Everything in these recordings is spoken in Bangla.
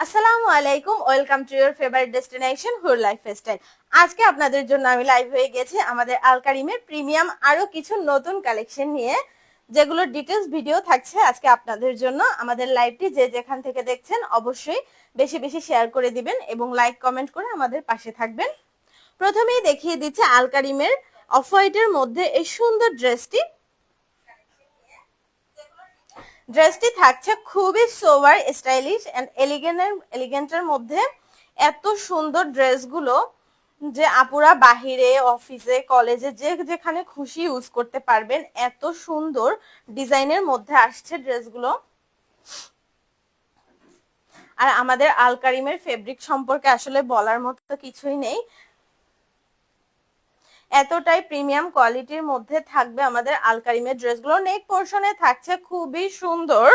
আসসালামু আলাইকুম, welcome to your favourite destination, হুর লাইফ স্টাইল। আজকে আপনাদের জন্য আমি লাইভ হয়ে গেছি আমাদের আলকারিমের প্রিমিয়াম আরও কিছু নতুন কালেকশন নিয়ে, যেগুলো ডিটেলস ভিডিও থাকছে আজকে আপনাদের জন্য। আমাদের লাইভটি যে যেখান থেকে দেখছেন অবশ্যই বেশি বেশি শেয়ার করে দিবেন এবং লাইক কমেন্ট করে আমাদের পাশে থাকবেন। প্রথমেই দেখিয়ে দিচ্ছে আলকারিমের অফ হোয়াইটের মধ্যে এই সুন্দর ড্রেসটি ড্রেসটি থাকছে খুবই সোভার, স্টাইলিশ অ্যান্ড এলিগেন্টের এলিগেন্টের মধ্যে। এত সুন্দর ড্রেসগুলো যে আপুরা বাহিরে, অফিসে, কলেজে যে যেখানে খুশি ইউজ করতে পারবেন, এত সুন্দর ডিজাইনের মধ্যে আসছে ড্রেসগুলো। আর আমাদের আলকারিমের ফেব্রিক সম্পর্কে আসলে বলার মতো কিছুই নেই। এতটাই প্রিমিয়াম কোয়ালিটির মধ্যে থাকবে আমাদের আলকারিমের ড্রেসগুলো নেক পোর্শনে থাকছে খুবই সুন্দর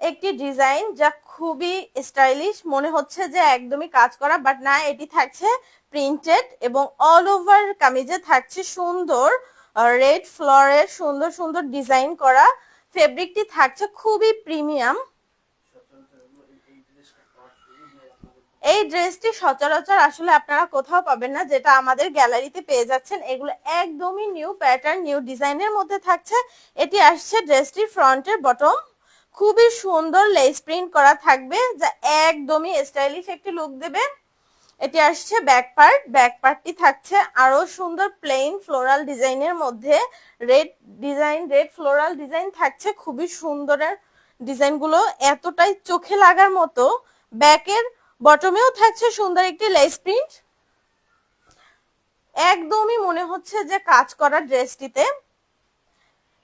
একটি ডিজাইন যা খুবই স্টাইলিশ মনে হচ্ছে যে একদমই কাজ করা বাট না, এটি থাকছে প্রিন্টেড এবং অল ওভার কামিজে থাকছে সুন্দর রেড ফ্লোরের সুন্দর সুন্দর ডিজাইন করা। ফেব্রিকটি থাকছে খুবই প্রিমিয়াম এই ড্রেসটি সচরাচর আসলে আপনারা কোথাও পাবেন না, যেটা আমাদের গ্যালারিতে পেয়ে যাচ্ছেন। এগুলো একদমই নিউ প্যাটার্ন, নিউ ডিজাইনের মধ্যে থাকছে। এটি আসছে ড্রেসটির ফ্রন্টের বটম। খুবই সুন্দর লেস প্রিন্ট করা থাকবে, যা একদমই স্টাইলিশ একটি লুক দেবে। এটি আসছে ব্যাক পার্ট। ব্যাক পার্টটি থাকছে আরও সুন্দর প্লেন ফ্লোরাল ডিজাইনের মধ্যে। Red design, red floral design থাকছে। খুবই সুন্দরের ডিজাইনগুলো এতটাই চোখে লাগার মতো। ব্যাকের বটমেও থাকছে সুন্দর একটি লেস প্রিন্ট একদমই মনে হচ্ছে যে কাজ করা ড্রেসটিতে।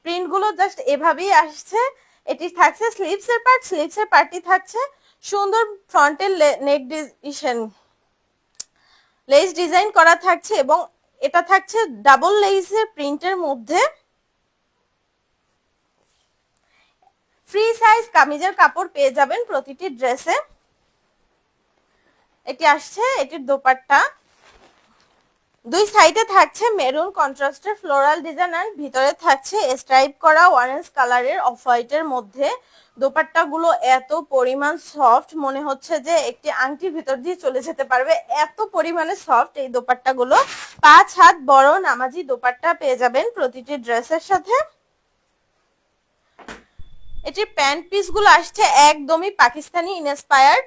প্রিন্টগুলো জাস্ট এভাবেই আসছে। এটি থাকছে স্লিভস এর পার্ট স্লিভস এর পার্টটি থাকছে। সুন্দর ফ্রন্টের নেক ডিজাইন লেস ডিজাইন করা থাকছে এবং এটা থাকছে ডাবল লেসের প্রিন্টের মধ্যে। ফ্রি সাইজ কামিজের কাপড় পেয়ে যাবেন প্রতিটি ড্রেসে এটি আসছে, এটির দোপাট্টা। দুই সাইডে থাকছে মেরুন কন্ট্রাস্টের ফ্লোরাল ডিজাইন আর ভিতরে থাকছে স্ট্রাইপ করা অরেঞ্জ কালারের অফ হোয়াইটের মধ্যে। দোপাট্টা গুলো এত পরিমাণ সফট, মনে হচ্ছে যে একটি আংটির ভিতর দিয়ে চলে যেতে পারবে। এত পরিমাণে সফট এই দোপাট্টা গুলো পাঁচ হাত বড় নামাজি দোপাট্টা পেয়ে যাবেন প্রতিটি ড্রেসের সাথে। এটির প্যান্ট পিসগুলো আসছে একদমই পাকিস্তানি ইনস্পায়ার্ড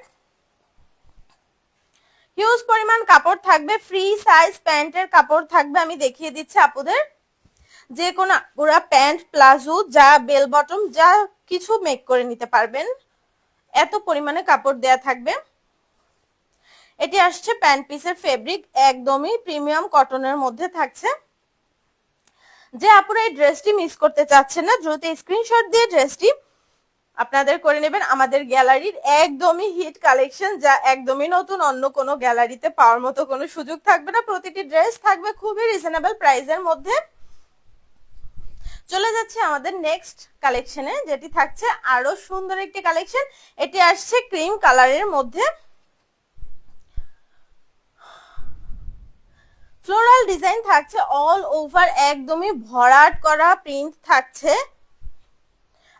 হিউজ পরিমাণ কাপড় থাকবে ফ্রি সাইজ প্যান্টের কাপড় থাকবে, আমি দেখিয়ে দিচ্ছি আপুদের। যে কোনো পুরা প্যান্ট প্লাজো, যা বেল বটম যা কিছু মেক করে নিতে পারবেন, এত পরিমাণে কাপড় দেয়া থাকবে। এটি আসছে প্যান্ট পিসের ফেব্রিক একদমই প্রিমিয়াম কটনের মধ্যে থাকছে। যে আপুরা এই ড্রেসটি মিস করতে চাচ্ছেন না, দ্রুত স্ক্রিনশট দিয়ে ড্রেসটি আপনাদের করে নেবেন আমাদের গ্যালারির একদমই হিট কালেকশন যা একদমই নতুন, অন্য কোনো গ্যালারিতে পাওয়ার মতো কোনো সুযোগ থাকবে না। প্রতিটি ড্রেস থাকবে খুবই রিজনেবল প্রাইসের মধ্যে। চলে যাচ্ছে আমাদের নেক্সট কালেকশনে যেটি থাকছে আরও সুন্দর একটি কালেকশন এটি আসছে ক্রিম কালারের মধ্যে। ফ্লোরাল ডিজাইন থাকছে অল ওভার একদমই ভরাট করা প্রিন্ট থাকছে।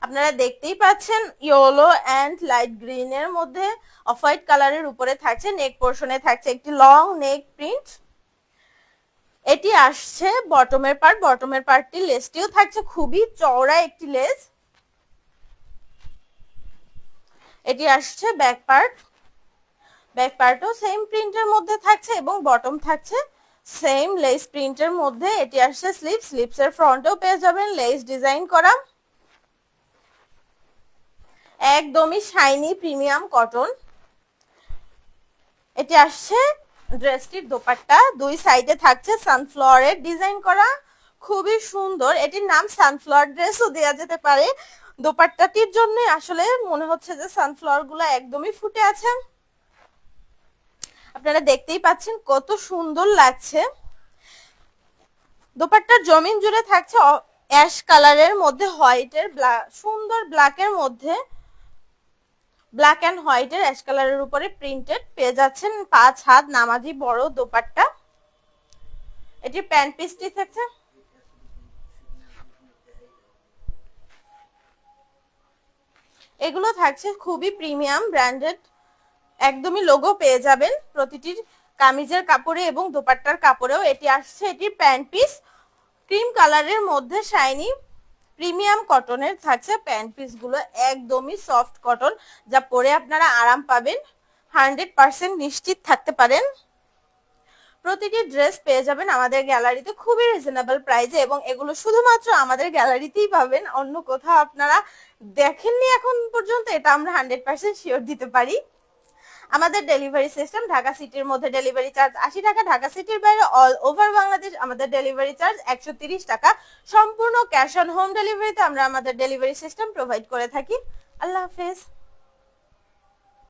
আপনারা দেখতেই পাচ্ছেন ইয়েলো অ্যান্ড লাইট গ্রিন এর মধ্যে অফ হোয়াইট কালারের উপরে থাকছে নেক পোর্শনে থাকছে একটি লং নেক প্রিন্ট এটি আসছে বটমের পার্ট বটমের পার্টটি লেসটিও থাকছে, খুবই চওড়া একটি লেস এটি আসছে ব্যাক পার্ট ব্যাক পার্টও সেম প্রিন্টের মধ্যে থাকছে এবং বটম থাকছে সেম লেস প্রিন্টের মধ্যে। এটি আসছে স্লিপ স্লিপসের ফ্রন্টেও পেয়ে যাবেন লেস ডিজাইন করা। একদমই শাইনি প্রিমিয়াম কটন এটি আসছে ড্রেসটির দোপাট্টা। দুই সাইডে থাকছে সানফ্লাওয়ারের ডিজাইন করা। খুবই সুন্দর। এটির নাম সানফ্লাওয়ার ড্রেসও দেওয়া যেতে পারে। দোপাট্টাটির জন্য আসলে মনে হচ্ছে যে সানফ্লাওয়ারগুলো একদমই ফুটে আছে। আপনারা দেখতেই পাচ্ছেন কত সুন্দর লাগছে। দোপাট্টার জমিন জুড়ে থাকছে অ্যাশ কালারের মধ্যে হোয়াইটের সুন্দর ব্ল্যাকের মধ্যে। ব্ল্যাক অ্যান্ড হোয়াইটের অ্যাশ কালারের উপরে প্রিন্টেড পেয়ে যাচ্ছেন পাঁচ হাত নামাজি বড় দোপাট্টা। এটি প্যান্ট পিসটি থাকছে এগুলো থাকছে খুবই প্রিমিয়াম ব্র্যান্ডেড একদমই লোগো পেয়ে যাবেন প্রতিটির কামিজের কাপড়ে এবং দোপাট্টার কাপড়েও। এটি আসছে এটির প্যান্ট পিস ক্রিম কালারের মধ্যে শাইনি প্রিমিয়াম কটনের থাকছে প্যান্ট পিসগুলো একদমই সফট কটন, যা পরে আপনারা আরাম পাবেন। হান্ড্রেড পার্সেন্ট নিশ্চিত থাকতে পারেন। প্রতিটি ড্রেস পেয়ে যাবেন আমাদের গ্যালারিতে, খুবই রিজনেবল প্রাইসে, এবং এগুলো শুধুমাত্র আমাদের গ্যালারিতেই পাবেন। অন্য কোথাও আপনারা দেখেননি এখন পর্যন্ত, এটা আমরা হান্ড্রেড পার্সেন্ট শিওর দিতে পারি। আমাদের ডেলিভারি সিস্টেম ঢাকা সিটির মধ্যে ডেলিভারি চার্জ আশি টাকা, ঢাকা সিটির বাইরে অল ওভার বাংলাদেশ আমাদের ডেলিভারি চার্জ একশো টাকা। সম্পূর্ণ ক্যাশ অন হোম ডেলিভারিতে আমরা আমাদের ডেলিভারি সিস্টেম প্রোভাইড করে থাকি। আল্লাহ হাফেজ।